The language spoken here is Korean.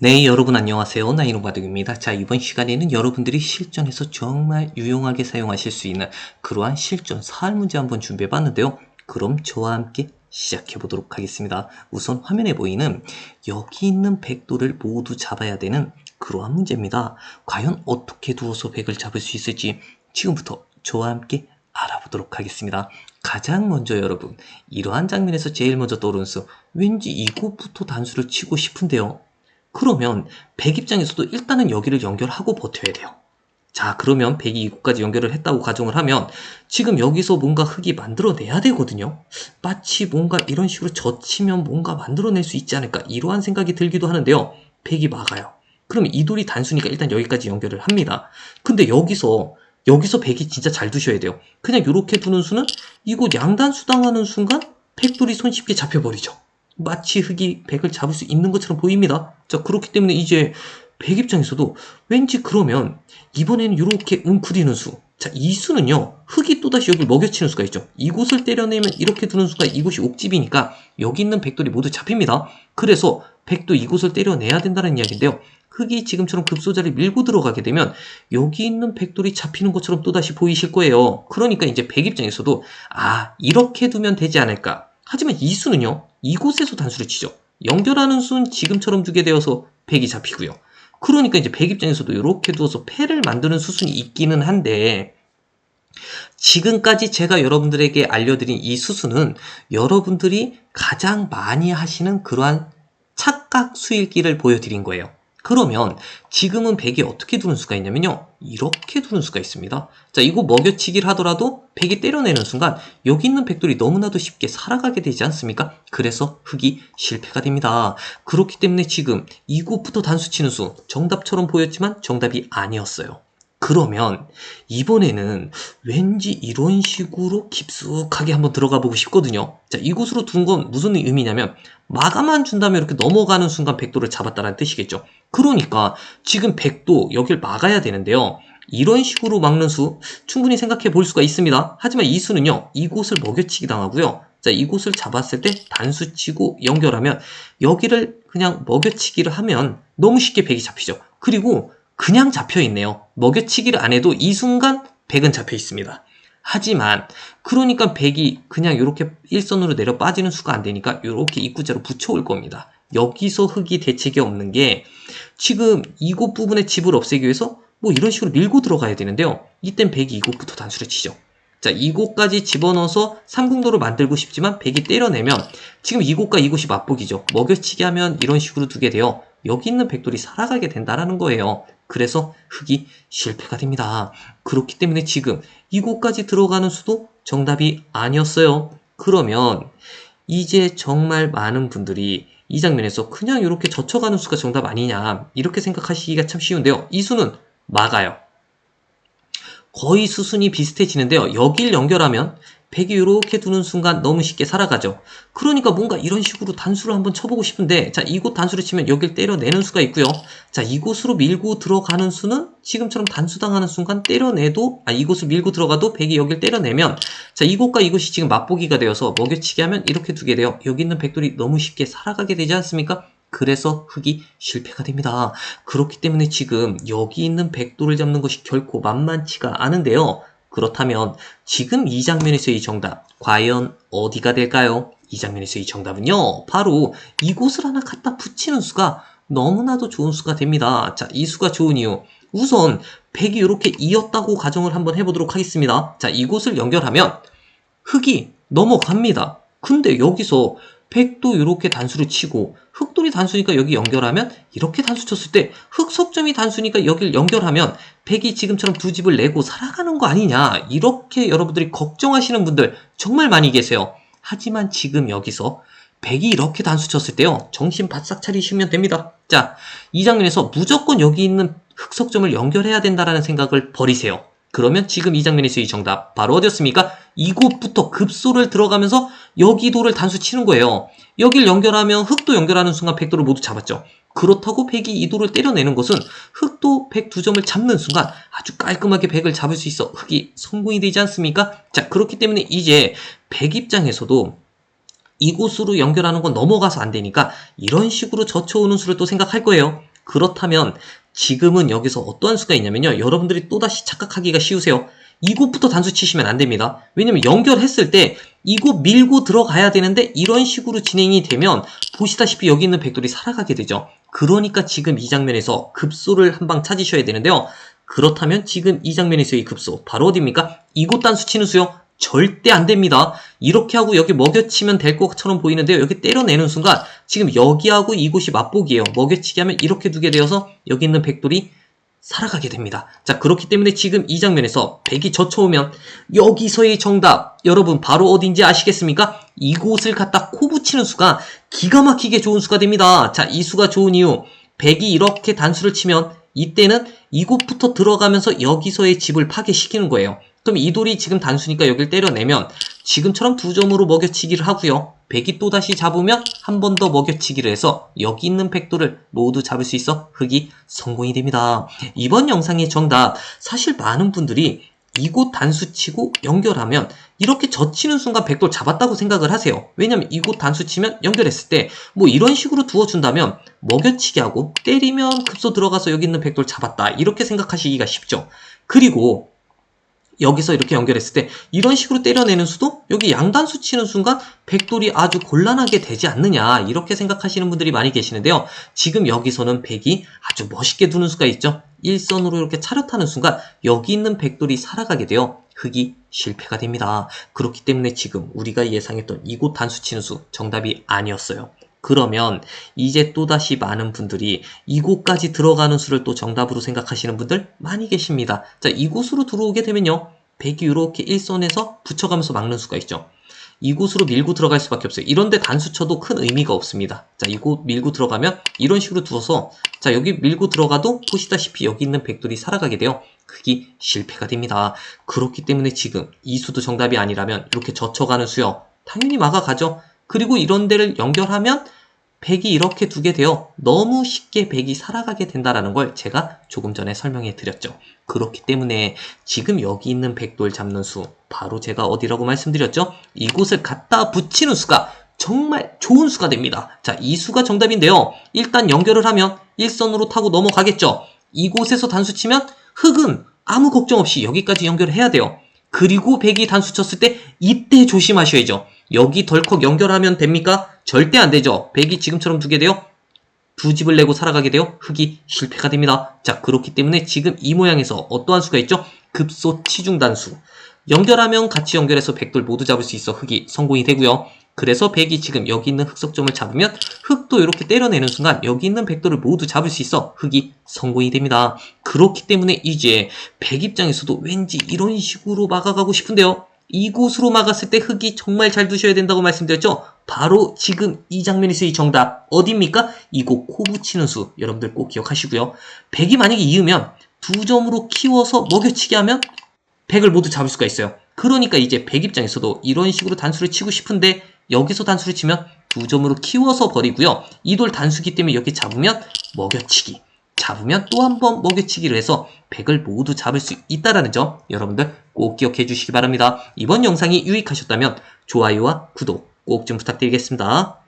네, 여러분 안녕하세요. 나이노 바둑입니다. 자, 이번 시간에는 여러분들이 실전에서 정말 유용하게 사용하실 수 있는 그러한 실전 사활 문제 한번 준비해 봤는데요. 그럼 저와 함께 시작해 보도록 하겠습니다. 우선 화면에 보이는 여기 있는 백도를 모두 잡아야 되는 그러한 문제입니다. 과연 어떻게 두어서 백을 잡을 수 있을지 지금부터 저와 함께 알아보도록 하겠습니다. 가장 먼저 여러분, 이러한 장면에서 제일 먼저 떠오르는 수, 왠지 이곳부터 단수를 치고 싶은데요. 그러면 백 입장에서도 일단은 여기를 연결하고 버텨야 돼요. 자, 그러면 백이 이곳까지 연결을 했다고 가정을 하면 지금 여기서 뭔가 흙이 만들어내야 되거든요. 마치 뭔가 이런 식으로 젖히면 뭔가 만들어낼 수 있지 않을까 이러한 생각이 들기도 하는데요. 백이 막아요. 그러면 이 돌이 단수니까 일단 여기까지 연결을 합니다. 근데 여기서 여기서 백이 진짜 잘 두셔야 돼요. 그냥 이렇게 두는 수는 이곳 양단 수 당하는 순간 백돌이 손쉽게 잡혀버리죠. 마치 흙이 백을 잡을 수 있는 것처럼 보입니다. 자, 그렇기 때문에 이제 백 입장에서도 왠지 그러면 이번에는 이렇게 웅크리는 수. 자, 이 수는요, 흙이 또다시 여기를 먹여치는 수가 있죠. 이곳을 때려내면 이렇게 두는 수가 이곳이 옥집이니까 여기 있는 백돌이 모두 잡힙니다. 그래서 백도 이곳을 때려내야 된다는 이야기인데요. 흙이 지금처럼 급소자를 밀고 들어가게 되면 여기 있는 백돌이 잡히는 것처럼 또다시 보이실 거예요. 그러니까 이제 백 입장에서도 아, 이렇게 두면 되지 않을까. 하지만 이 수는요, 이곳에서 단수를 치죠. 연결하는 수는 지금처럼 두게 되어서 백이 잡히고요. 그러니까 이제 백 입장에서도 이렇게 두어서 패를 만드는 수순이 있기는 한데 지금까지 제가 여러분들에게 알려드린 이 수순은 여러분들이 가장 많이 하시는 그러한 착각 수일기를 보여드린 거예요. 그러면 지금은 백이 어떻게 두는 수가 있냐면요. 이렇게 두는 수가 있습니다. 자, 이거 먹여치기를 하더라도 백이 때려내는 순간 여기 있는 백돌이 너무나도 쉽게 살아가게 되지 않습니까? 그래서 흙이 실패가 됩니다. 그렇기 때문에 지금 이곳부터 단수 치는 수 정답처럼 보였지만 정답이 아니었어요. 그러면 이번에는 왠지 이런 식으로 깊숙하게 한번 들어가 보고 싶거든요. 자, 이곳으로 둔 건 무슨 의미냐면 마감만 준다면 이렇게 넘어가는 순간 백도를 잡았다는 뜻이겠죠. 그러니까 지금 백도 여길 막아야 되는데요. 이런 식으로 막는 수 충분히 생각해 볼 수가 있습니다. 하지만 이 수는요. 이곳을 먹여치기 당하고요. 자, 이곳을 잡았을 때 단수 치고 연결하면 여기를 그냥 먹여치기를 하면 너무 쉽게 백이 잡히죠. 그리고 그냥 잡혀 있네요. 먹여치기를 안 해도 이 순간 백은 잡혀 있습니다. 하지만 그러니까 백이 그냥 이렇게 일선으로 내려 빠지는 수가 안 되니까 이렇게 입구자로 붙여올 겁니다. 여기서 흙이 대책이 없는 게 지금 이곳 부분의 집을 없애기 위해서 뭐 이런 식으로 밀고 들어가야 되는데요. 이땐 백이 이곳부터 단수를 치죠. 자, 이곳까지 집어넣어서 삼궁도를 만들고 싶지만 백이 때려내면 지금 이곳과 이곳이 맞복이죠. 먹여치기 하면 이런 식으로 두게 돼요. 여기 있는 백돌이 살아가게 된다라는 거예요. 그래서 흙이 실패가 됩니다. 그렇기 때문에 지금 이곳까지 들어가는 수도 정답이 아니었어요. 그러면 이제 정말 많은 분들이 이 장면에서 그냥 이렇게 젖혀가는 수가 정답 아니냐 이렇게 생각하시기가 참 쉬운데요. 이 수는 막아요. 거의 수순이 비슷해지는데요. 여길 연결하면 백이 이렇게 두는 순간 너무 쉽게 살아가죠. 그러니까 뭔가 이런 식으로 단수를 한번 쳐보고 싶은데 자 이곳 단수를 치면 여길 때려내는 수가 있고요. 자 이곳으로 밀고 들어가는 수는 지금처럼 단수당하는 순간 때려내도 아 이곳을 밀고 들어가도 백이 여길 때려내면 자 이곳과 이곳이 지금 맛보기가 되어서 먹여치기 하면 이렇게 두게 돼요. 여기 있는 백돌이 너무 쉽게 살아가게 되지 않습니까? 그래서 흙이 실패가 됩니다. 그렇기 때문에 지금 여기 있는 백돌을 잡는 것이 결코 만만치가 않은데요. 그렇다면 지금 이 장면에서의 정답 과연 어디가 될까요? 이 장면에서의 정답은요. 바로 이곳을 하나 갖다 붙이는 수가 너무나도 좋은 수가 됩니다. 자, 이 수가 좋은 이유. 우선 백이 이렇게 이었다고 가정을 한번 해보도록 하겠습니다. 자, 이곳을 연결하면 흙이 넘어갑니다. 근데 여기서 백도 이렇게 단수를 치고 흑돌이 단수니까 여기 연결하면 이렇게 단수 쳤을 때 흑석점이 단수니까 여길 연결하면 백이 지금처럼 두 집을 내고 살아가는 거 아니냐 이렇게 여러분들이 걱정하시는 분들 정말 많이 계세요. 하지만 지금 여기서 백이 이렇게 단수 쳤을 때요 정신 바싹 차리시면 됩니다. 자, 이 장면에서 무조건 여기 있는 흑석점을 연결해야 된다라는 생각을 버리세요. 그러면 지금 이 장면에서의 정답 바로 어디였습니까? 이곳부터 급소를 들어가면서 여기 도를 단수 치는 거예요. 여길 연결하면 흑도 연결하는 순간 백도를 모두 잡았죠. 그렇다고 백이 이 도를 때려내는 것은 흑도 백 두 점을 잡는 순간 아주 깔끔하게 백을 잡을 수 있어 흑이 성공이 되지 않습니까? 자 그렇기 때문에 이제 백 입장에서도 이곳으로 연결하는 건 넘어가서 안 되니까 이런 식으로 젖혀오는 수를 또 생각할 거예요. 그렇다면 지금은 여기서 어떠한 수가 있냐면요. 여러분들이 또다시 착각하기가 쉬우세요. 이곳부터 단수 치시면 안 됩니다. 왜냐면 연결했을 때 이곳 밀고 들어가야 되는데 이런 식으로 진행이 되면 보시다시피 여기 있는 백돌이 살아가게 되죠. 그러니까 지금 이 장면에서 급소를 한 방 찾으셔야 되는데요. 그렇다면 지금 이 장면에서의 급소 바로 어디입니까? 이곳 단수 치는 수요? 절대 안 됩니다. 이렇게 하고 여기 먹여치면 될 것처럼 보이는데요. 여기 때려내는 순간 지금 여기하고 이곳이 맞보기예요. 먹여치기 하면 이렇게 두게 되어서 여기 있는 백돌이 살아가게 됩니다. 자, 그렇기 때문에 지금 이 장면에서 백이 젖혀오면 여기서의 정답 여러분 바로 어딘지 아시겠습니까? 이곳을 갖다 코 붙이는 수가 기가 막히게 좋은 수가 됩니다. 자, 이 수가 좋은 이유 백이 이렇게 단수를 치면 이때는 이곳부터 들어가면서 여기서의 집을 파괴시키는 거예요. 그럼 이 돌이 지금 단수니까 여길 때려내면 지금처럼 두 점으로 먹여치기를 하고요. 백이 또다시 잡으면 한 번 더 먹여치기를 해서 여기 있는 백돌을 모두 잡을 수 있어 흑이 성공이 됩니다. 이번 영상의 정답 사실 많은 분들이 이곳 단수 치고 연결하면 이렇게 젖히는 순간 백돌 잡았다고 생각을 하세요. 왜냐면 이곳 단수 치면 연결했을 때 뭐 이런 식으로 두어준다면 먹여치기 하고 때리면 급소 들어가서 여기 있는 백돌 잡았다 이렇게 생각하시기가 쉽죠. 그리고 여기서 이렇게 연결했을 때 이런 식으로 때려내는 수도 여기 양단수 치는 순간 백돌이 아주 곤란하게 되지 않느냐 이렇게 생각하시는 분들이 많이 계시는데요. 지금 여기서는 백이 아주 멋있게 두는 수가 있죠. 일선으로 이렇게 차렷하는 순간 여기 있는 백돌이 살아가게 되어 흑이 실패가 됩니다. 그렇기 때문에 지금 우리가 예상했던 이곳 단수 치는 수 정답이 아니었어요. 그러면 이제 또다시 많은 분들이 이곳까지 들어가는 수를 또 정답으로 생각하시는 분들 많이 계십니다. 자, 이곳으로 들어오게 되면요. 백이 이렇게 일선에서 붙여가면서 막는 수가 있죠. 이곳으로 밀고 들어갈 수밖에 없어요. 이런데 단수 쳐도 큰 의미가 없습니다. 자, 이곳 밀고 들어가면 이런 식으로 두어서 자, 여기 밀고 들어가도 보시다시피 여기 있는 백돌이 살아가게 돼요. 흑이 실패가 됩니다. 그렇기 때문에 지금 이 수도 정답이 아니라면 이렇게 젖혀가는 수요. 당연히 막아가죠. 그리고 이런 데를 연결하면 백이 이렇게 두게 되어 너무 쉽게 백이 살아가게 된다라는 걸 제가 조금 전에 설명해 드렸죠. 그렇기 때문에 지금 여기 있는 백돌 잡는 수 바로 제가 어디라고 말씀드렸죠? 이곳을 갖다 붙이는 수가 정말 좋은 수가 됩니다. 자, 이 수가 정답인데요. 일단 연결을 하면 일선으로 타고 넘어가겠죠. 이곳에서 단수 치면 흙은 아무 걱정 없이 여기까지 연결을 해야 돼요. 그리고 백이 단수 쳤을 때 이때 조심하셔야죠. 여기 덜컥 연결하면 됩니까? 절대 안 되죠. 백이 지금처럼 두게 돼요. 두 집을 내고 살아가게 돼요. 흑이 실패가 됩니다. 자, 그렇기 때문에 지금 이 모양에서 어떠한 수가 있죠? 급소 치중 단수. 연결하면 같이 연결해서 백돌 모두 잡을 수 있어 흑이 성공이 되고요. 그래서 백이 지금 여기 있는 흑석점을 잡으면 흑도 이렇게 때려내는 순간 여기 있는 백돌을 모두 잡을 수 있어 흑이 성공이 됩니다. 그렇기 때문에 이제 백 입장에서도 왠지 이런 식으로 막아가고 싶은데요. 이곳으로 막았을 때 흑이 정말 잘 두셔야 된다고 말씀드렸죠? 바로 지금 이 장면에서의 정답 어디입니까? 이곳 코 붙이는 수 여러분들 꼭 기억하시고요. 백이 만약에 이으면 두 점으로 키워서 먹여치기 하면 백을 모두 잡을 수가 있어요. 그러니까 이제 백 입장에서도 이런 식으로 단수를 치고 싶은데 여기서 단수를 치면 두 점으로 키워서 버리고요. 이 돌 단수기 때문에 여기 잡으면 먹여치기. 잡으면 또 한 번 먹여치기를 해서 100을 모두 잡을 수 있다라는 점 여러분들 꼭 기억해 주시기 바랍니다. 이번 영상이 유익하셨다면 좋아요와 구독 꼭 좀 부탁드리겠습니다.